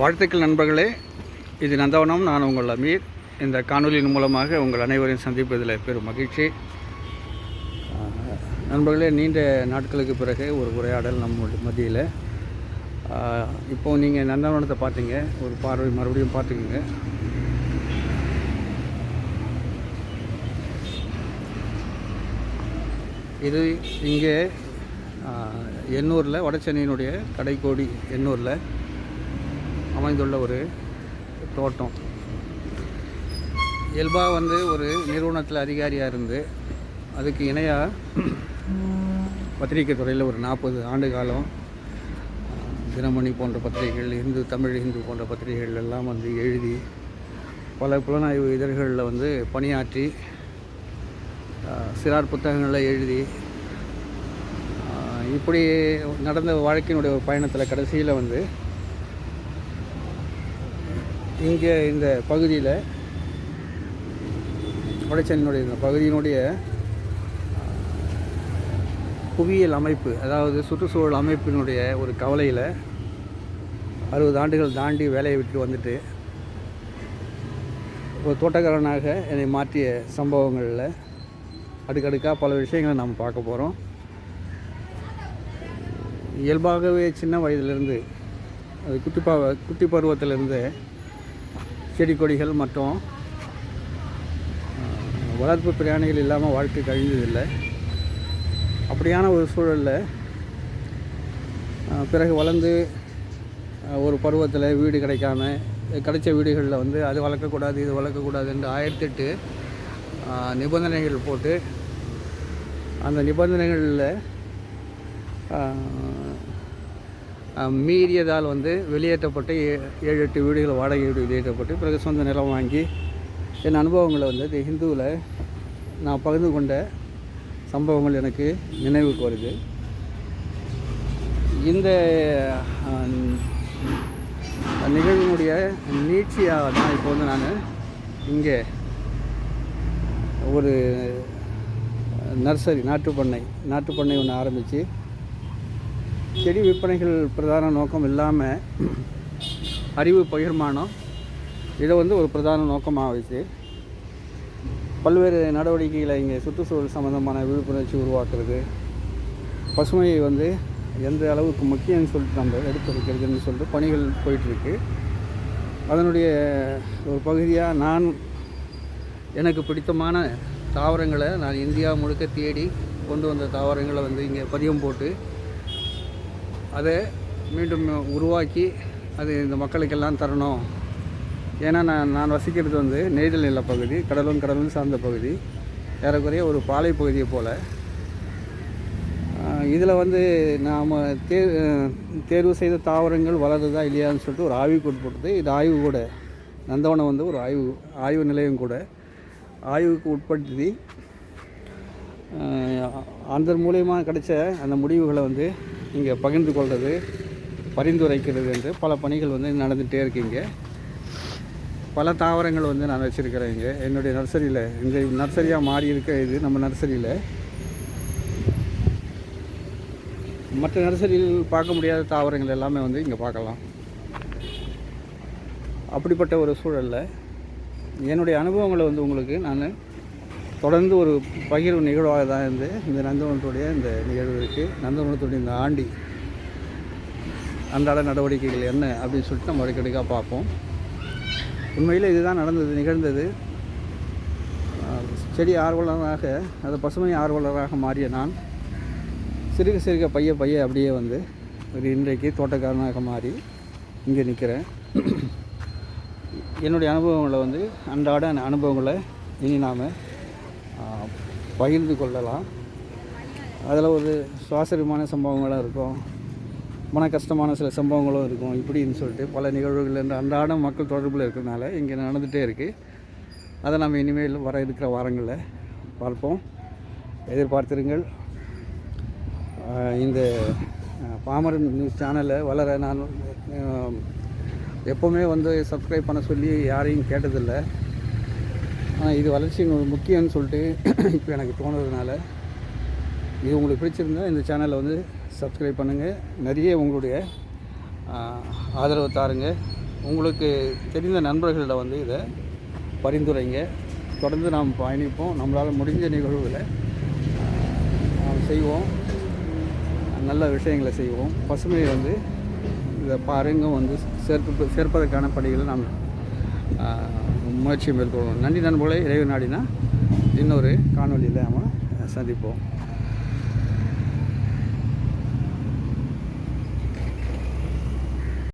வாழ்த்துக்கள் நண்பர்களே. இது நந்தவனம் நான் உங்கள் அமீர். இந்த காணொலியின் மூலமாக உங்கள் அனைவரையும் சந்திப்பதில் பெரும் மகிழ்ச்சி. நண்பர்களே நீண்ட நாட்களுக்கு பிறகு ஒரு உரையாடல் நம்முடைய மத்தியில். இப்போது நீங்கள் நந்தவனத்தை பார்த்தீங்க ஒரு பார்வை மறுபடியும் பார்த்துக்குங்க. இது இங்கே எண்ணூரில் வடசென்னையினுடைய கடைக்கோடி எண்ணூரில். அமைந்துள்ள ஒரு தோட்டம். இயல்பாக வந்து ஒரு நிறுவனத்தில் அதிகாரியாக இருந்து அதுக்கு இணையாக பத்திரிகை துறையில் ஒரு நாற்பது ஆண்டு காலம் தினமணி போன்ற பத்திரிகைகள் இந்து தமிழ் இந்து போன்ற பத்திரிகைகள் எல்லாம் வந்து எழுதி பல புலனாய்வு இதழ்களில் வந்து பணியாற்றி சிறார் புத்தகங்களை எழுதி இப்படி நடந்த வாழ்க்கையினுடைய பயணத்தில் கடைசியில் வந்து இங்கே இந்த பகுதியில் வடசென்னையினுடைய இந்த பகுதியினுடைய புவியியல் அமைப்பு அதாவது சுற்றுச்சூழல் அமைப்பினுடைய ஒரு கவலையில் அறுபது ஆண்டுகள் தாண்டி வேலையை விட்டு வந்துட்டு ஒரு தோட்டக்காரனாக என்னை மாற்றிய சம்பவங்களில் அடுக்கடுக்காக பல விஷயங்களை நாம் பார்க்க போகிறோம். இயல்பாகவே சின்ன வயதிலிருந்து அது குட்டி பா குட்டி பருவத்திலிருந்து செடி கொடிகள் மற்றும் வளர்ப்பு பிராணிகள் இல்லாமல் வாழ்க்கை கழிந்ததில்லை. அப்படியான ஒரு சூழலில் பிறகு வளர்ந்து ஒரு பருவத்தில் வீடு கிடைக்காம கிடைச்ச வீடுகளில் வந்து அது வளர்க்கக்கூடாது இது வளர்க்கக்கூடாது என்று ஆயிரத்தெட்டு நிபந்தனைகள் போட்டு அந்த நிபந்தனைகளில் மீறியதால் வந்து வெளியேற்றப்பட்டு ஏ- ஏழு எட்டு வீடுகள் வாடகை வீடு வெளியேற்றப்பட்டு பிறகு சொந்த நிலம் வாங்கி என் அனுபவங்களை வந்து இந்த ஹிந்துவில் நான் பகிர்ந்து கொண்ட சம்பவங்கள் எனக்கு நினைவுக்கு வருது. இந்த நிகழ்வினுடைய நீட்சியாக தான் இப்போ வந்து நான் இங்கே ஒரு நர்சரி நாட்டுப்பண்ணை நாட்டுப்பண்ணை ஒன்று ஆரம்பித்து செடி விற்பனைகள் பிரதான நோக்கம் இல்லாமல் அறிவு பகிர்மானம் இதை வந்து ஒரு பிரதான நோக்கமாக வச்சு பல்வேறு நடவடிக்கைகளை இங்கே சுற்றுச்சூழல் சம்மந்தமான விழிப்புணர்ச்சி உருவாக்குறது பசுமையை வந்து எந்த அளவுக்கு முக்கியம்னு சொல்லிட்டு நம்ம எடுத்து வைக்கிறதுன்னு சொல்லிட்டு பணிகள் போயிட்டுருக்கு. அதனுடைய ஒரு பகுதியாக நான் எனக்கு பிடித்தமான தாவரங்களை நான் இந்தியா முழுக்க தேடி கொண்டு வந்த தாவரங்களை வந்து இங்கே பதியம் போட்டு அதை மீண்டும் உருவாக்கி அது இந்த மக்களுக்கெல்லாம் தரணும் ஏன்னா நான் நான் வசிக்கிறது வந்து நெய்தல் நில பகுதி கடலும் கடலும் சார்ந்த பகுதி ஏறக்குறைய ஒரு பாலை பகுதியை போல் இதில் வந்து நாம் தே தேர்வு செய்த தாவரங்கள் வளருதா இல்லையான்னு சொல்லிட்டு ஒரு ஆய்வுக்கு உட்படுத்து இது ஆய்வு கூட நந்தவனம் வந்து ஒரு ஆய்வு ஆய்வு நிலையம் கூட ஆய்வுக்கு உட்படுத்தி அந்த மூலயமா கிடைச்ச அந்த முடிவுகளை வந்து இங்கே பகிர்ந்து கொள்வது பரிந்துரைக்கிறது என்று பல பணிகள் வந்து நடந்துகிட்டே இருக்கீங்க பல தாவரங்கள் வந்து நான் வச்சுருக்கிறேன் இங்கே. என்னுடைய நர்சரியில் இந்த நர்சரியாக மாறி இருக்க இது நம்ம நர்சரியில். மற்ற நர்சரியில் பார்க்க முடியாத தாவரங்கள் எல்லாமே வந்து இங்கே பார்க்கலாம். அப்படிப்பட்ட ஒரு சூழலில் என்னுடைய அனுபவங்களை வந்து உங்களுக்கு நான் தொடர்ந்து ஒரு பகிர்வு நிகழ்வாக தான் இருந்து இந்த நந்தவனத்துடைய இந்த நிகழ்வு இருக்குது நந்தவனத்துடைய இந்த ஆண்டி அன்றாட நடவடிக்கைகள் என்ன அப்படின்னு சொல்லிட்டு நம்ம அடிக்கடிக்காக பார்ப்போம். உண்மையில் இதுதான் நடந்தது நிகழ்ந்தது. செடி ஆர்வலராக அது பசுமை ஆர்வலராக மாறிய நான் சிறுக சிறுக பைய பைய அப்படியே வந்து ஒரு இன்றைக்கு தோட்டக்காரனாக மாறி இங்கே நிற்கிறேன். என்னுடைய அனுபவங்களை வந்து அன்றாட அனுபவங்களை இனி நாம் பகிர்ந்து கொள்ளலாம். அதில் ஒரு சுவாசரியமான சம்பவங்களும் இருக்கும். மன கஷ்டமான சில சம்பவங்களும் இருக்கும். இப்படின்னு சொல்லிட்டு பல நிகழ்வுகள் அன்றாடம் மக்கள் தொடர்பில் இருக்கிறதுனால இங்கே நடந்துகிட்டே இருக்குது அதை நம்ம இனிமேல் வர இருக்கிற வாரங்களில் பார்ப்போம். எதிர்பார்த்திருங்கள். இந்த பாமரன் நியூஸ் சேனலை வளர நான் எப்போவுமே வந்து சப்ஸ்கிரைப் பண்ண சொல்லி யாரையும் கேட்டதில்லை. ஆனால் இது வளர்ச்சி முக்கியம்னு சொல்லிட்டு இப்போ எனக்கு தோணுறதுனால இது உங்களுக்கு பிடிச்சிருந்தா இந்த சேனலை வந்து சப்ஸ்கிரைப் பண்ணுங்கள் நிறைய உங்களுடைய ஆதரவு தாருங்க. உங்களுக்கு தெரிந்த நண்பர்களிடம் வந்து இதை பரிந்துரைங்க. தொடர்ந்து நாம் பயணிப்போம். நம்மளால் முடிஞ்ச நிகழ்வுகளை நாம் செய்வோம். நல்ல விஷயங்களை செய்வோம். பசுமையை வந்து இதை பாருங்க. வந்து சேர்ப்பு சேர்ப்பதற்கான பணிகளை நாம் முயற்சியை முயற்சி மேற்கொள்வோம். நன்றி நண்பர்களே இறைவு நாடினா இன்னொரு காணொலியில் நம்ம சந்திப்போம்.